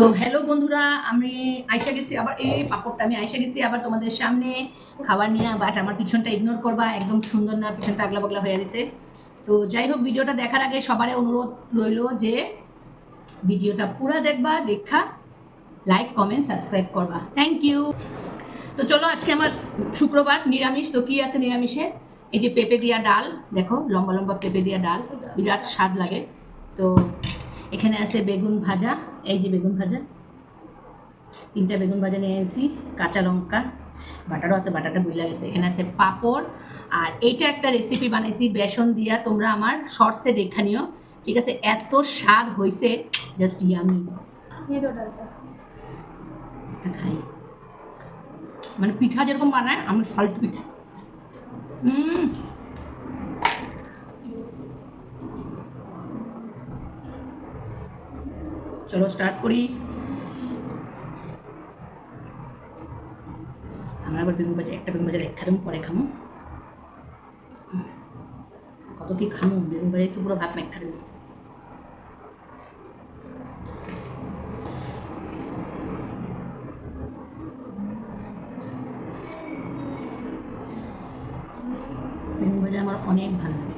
তো হ্যালো বন্ধুরা, আমি আয়সা গেছি আবার, এই পাপড়টা আমি আয়সা গেছি আবার তোমাদের সামনে। খাবার নিয়ে বাট আমার পিছনটা ইগনোর করবা, একদম সুন্দর না, পিছনটা আগলা পাগলা হয়ে গেছে। তো যাই হোক, ভিডিওটা দেখার আগে সবারই অনুরোধ রইল যে ভিডিওটা পুরো দেখবা, দেখা লাইক কমেন্ট সাবস্ক্রাইব করবা। থ্যাংক ইউ তো চলো আজকে আমার শুক্রবার, নিরামিষ। তো কি আছে নিরামিষে? এই যে পেঁপে দিয়া ডাল, দেখো লম্বা লম্বা পেঁপে দিয়া ডাল, বিরাট স্বাদ লাগে। তো এখানে আছে বেগুন ভাজা এই যে বেগুন ভাজা। তিনটা বেগুন ভাজা নিয়ে এনেছি কাঁচা লঙ্কা বাটারও আছে বাটাটা বুঝলে গেছে। এখানে আছে পাঁপড়। আর এইটা একটা রেসিপি বানাইছি বেসন দিয়া। তোমরা আমার শর্টসে দেখা নিও। ঠিক আছে এত স্বাদ হয়েছে জাস্ট ইয়ামি খাই। মানে পিঠা যেরকম বানায় আমি সল্ট পিঠা। হুম চলো স্টার্ট করি। আমার আবার বেগুন ভাজা, একটা বেগুন ভাজা এক খাব পরে খামো। কত কি খামো? বেগুন ভাজাই তো পুরো ভাত মেঘ খাব বেগুন ভাজা আমার অনেক ভালো লাগে।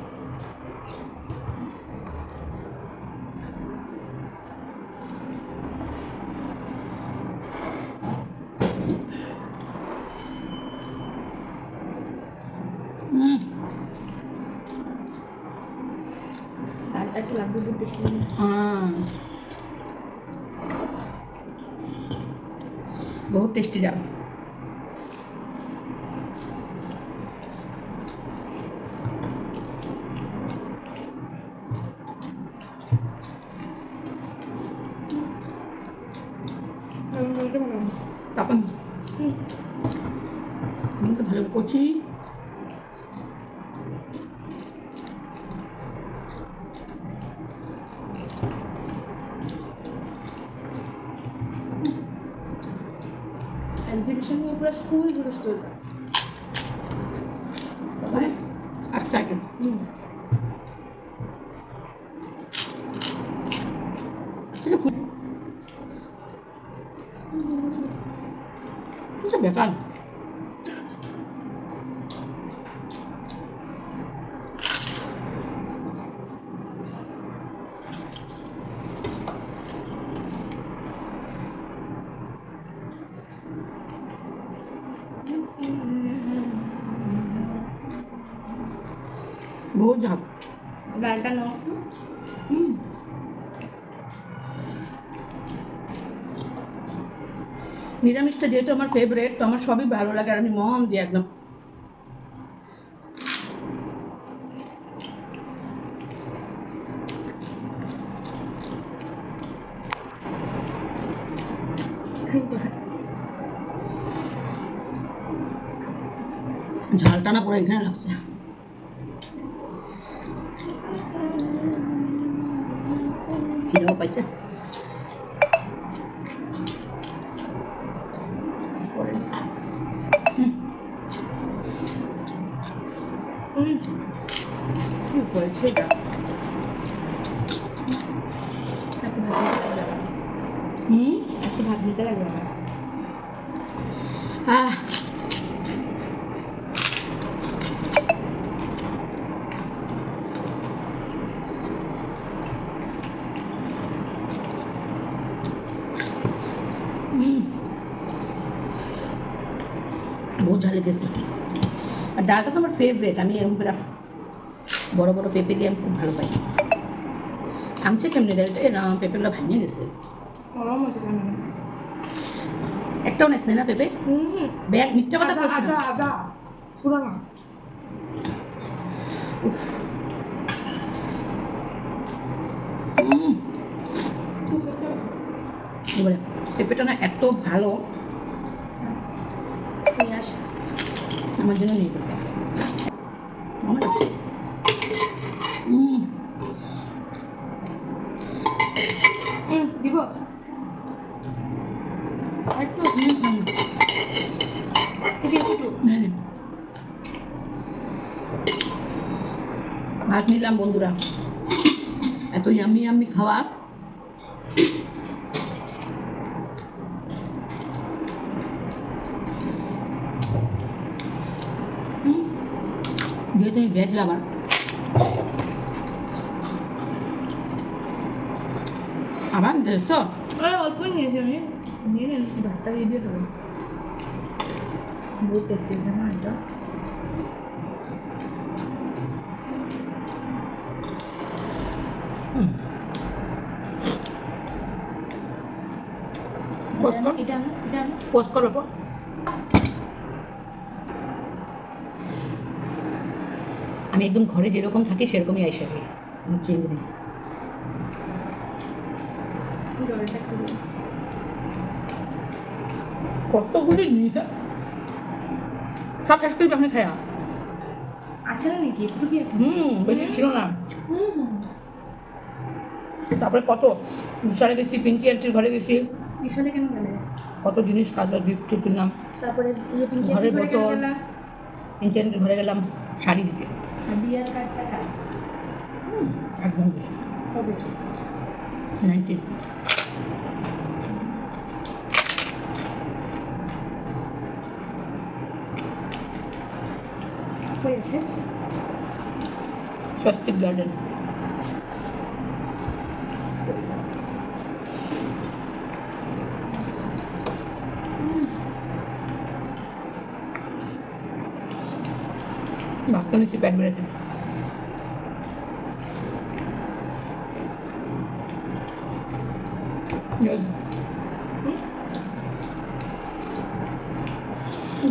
डालता तो लगभग बहुत टेस्टी हाँ बहुत टेस्टी डाल তখন আমি তো ভালো করছি Gente, deixa eu ir para as coisas todas. Vai? Acho que está কেন নিরামিষটা যেহেতু আমার ফেভারেট তো আমার সবই ভালো লাগে আর আমি মন দিই একদম। ঝালটানা পরে এখানে লাগছে। জন্য পাইছে কি হয়েছে এটা হুম একটু ভাত দিতে লাগবে আহ বহু ঝাল লেগেছে। আর ডালটা তো আমার ফেভারেট আমি এরকম করে বড় বড় পেঁপে দিয়ে আমি খুব ভালো পাই। থামছে কেমনি? ডালটা পেঁপেগুলো ভেঙে গেছে। একটাও নেস না পেঁপে? ব্যাগ মিথ্যা কথা বলছি না। পেঁপেটা না এত ভালো। আমার জন্য কাছে দিব। ভাত নিলাম, বন্ধুরা। এত ইয়ামি ইয়ামি খাওয়া তুমি ভেজ লাভার আবার দেড়শো? আরে অল্পই নিয়েছি আমি। নিয়ে নিন ভাতটা দিয়ে দিয়ে দেবো বহুত টেস্টি না এটা? পোস্ট কর এটা না এটা পোস্ট করো আমি একদম ঘরে যেরকম থাকি সেরকমই আইসা করি। আমি চেঞ্জ নেই। কতগুলি নিয়ে সব শেষ করে আপনি খায়া আছে না নাকি? একটু কি আছে? হুম বেশি ছিল না। হুম হুম। তারপরে কত? বিশালে গেছি পিঙ্কি আন্টির ঘরে গেছি। বিশালে কেন গেলে? কত জিনিস কাজের গিফট কিনলাম। তারপরে ইয়ে ঘরের বোতল। পিঙ্কি আন্টির ঘরে গেলাম শাড়ি দিতে। আর বিয়ার কার্ডটা কার একদম হবে নাইনটিন হয়েছে স্বস্তিক গার্ডেন ভাবতে নিচ্ছি প্যাট বেড়েছে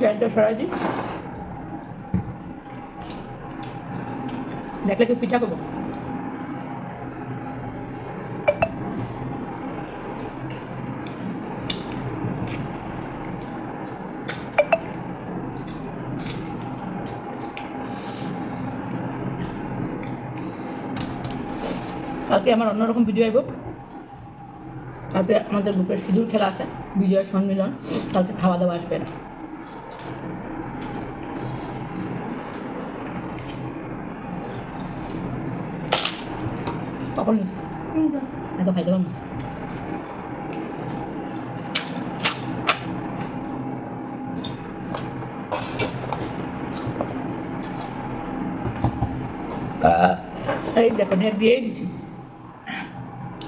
গ্যাসটা দেখলে কি পিঠা করব? কালকে আমার অন্যরকম ভিডিও আইব। কালকে আমাদের গ্রুপের সিঁদুর খেলা আছে বিজয়ের সম্মিলন কালকে খাওয়া দাওয়া আসবে না। যাও। এত খাইতে পারব এই দেখো ঢের দিয়েই দিছি।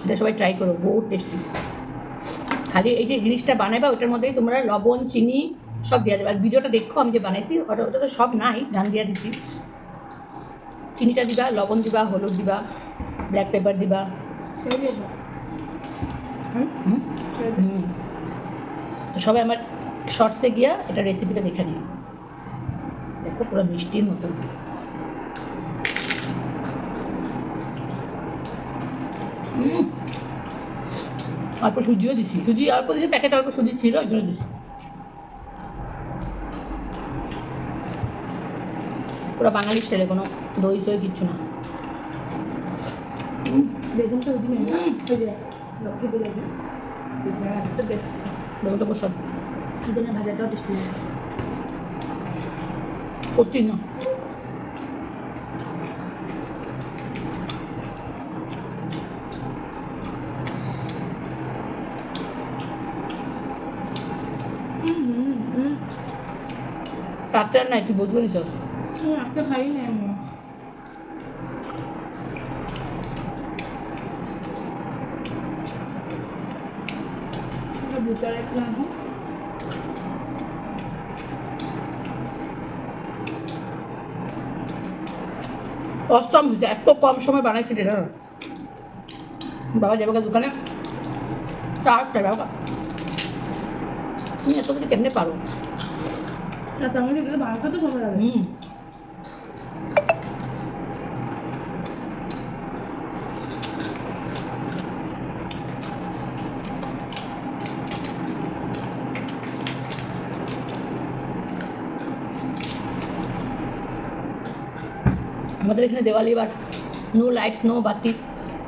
এটা সবাই ট্রাই করো বহুত টেস্টি খালি এই যে জিনিসটা বানাইবা ওটার মধ্যেই তোমরা লবণ চিনি সব দিয়ে দেবে। আর ভিডিওটা দেখো আমি যে বানাইছি ওটা ওটা তো সব নাই ধান দিয়ে দিছি। চিনিটা দিবা লবণ দিবা হলুদ দিবা ব্ল্যাক পেপার দিবা। তো সবাই আমার শর্টসে গিয়া এটা রেসিপিটা দেখে নিও। দেখো পুরো মিষ্টির মতন অল্প সুজিও দিছি। সুজি অল্প দিছি প্যাকেট অল্প সুজি ছিল ওই জন্য দিছি। পুরো বাঙালি স্টাইলে কোনো দই সই কিচ্ছু না। হুম। বেগুনটা ওই দিনে লক্ষ্মী দিন। বেগুনটা প্রসাদ। ভাজাটাও টেস্টি করছি না হুম হুম হুম রাত্রে নাই তুই বুঝব নিস হুম খাই না আমি। এটা দুটো রাখলাম অষ্টম হয়েছে এত কম সময় বানাইছি এটা বাবা যাবে দোকানে চা খাই বাবা। তুমি এত কেমনে পারো? তাতে আমাকে দিতে বানাতে তো সময় হুম। আমাদের এখানে দেওয়ালি এবার নো লাইটস নো বাতি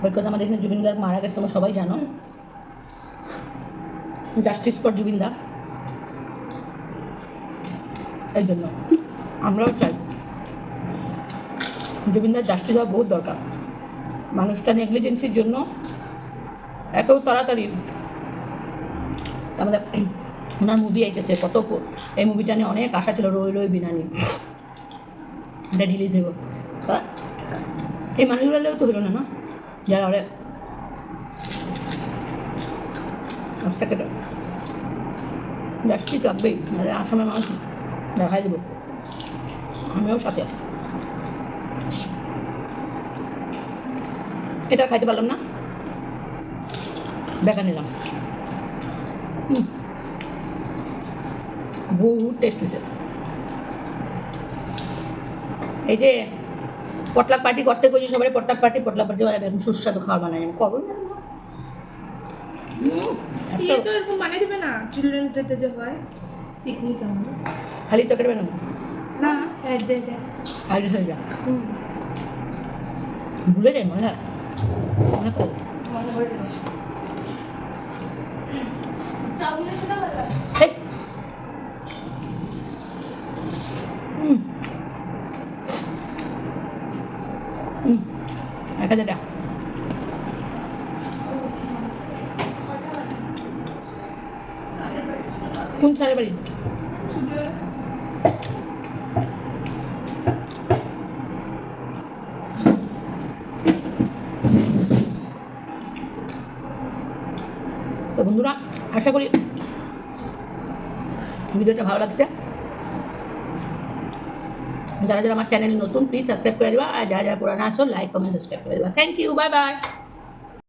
বিকজ আমাদের এখানে জুবিন গার্গ মারা গেছে তোমরা সবাই জানো। জাস্টিস ফর জুবিন দা এই জন্য আমরাও চাই। জুবিনদার জাস্টিস হওয়া বহুত দরকার। মানুষটা নেগলিজেন্সির জন্য এত তাড়াতাড়ি আমাদের ওনার মুভি আইতেছে, কত এই মুভিটা নিয়ে অনেক আশা ছিল, রই রই বিনানি। এটা রিলিজ হইব। এই মানুষগুলো তো হইল না না? যারা ওরা সেকেন্ড যাচ্ছি লাগবেই আসামের মানুষ দেখাই দেবো আমিও সাথে এটা খাইতে পারলাম না বেকা নিলাম বহুত টেস্ট হয়েছে এই যে পটলাক পার্টি করতে গেছি সবাই পটলাক পার্টি পটলাক পার্টি এরকম সুস্বাদু খাবার বানাই আমি করব না। বানিয়ে দিবে না? চিলড্রেন্স ডেতে যে হয়। পিকনিক আমরা। খালি তরকারি বানাবো না? অ্যাড দিয়ে দেয় হয়ে যা ভুলে যাই মনে হয় মনে করে। হুম হুম এক হাজার টাকা কোন সারে বাড়ি তো বন্ধুরা আশা করি ভিডিওটা ভালো লাগছে। যারা যারা আমার চ্যানেল নতুন প্লিজ সাবস্ক্রাইব করে দেওয়া আর যারা যারা পুরানো আসো লাইক কমেন্ট সাবস্ক্রাইব করে দেওয়া থ্যাংক ইউ বাই বাই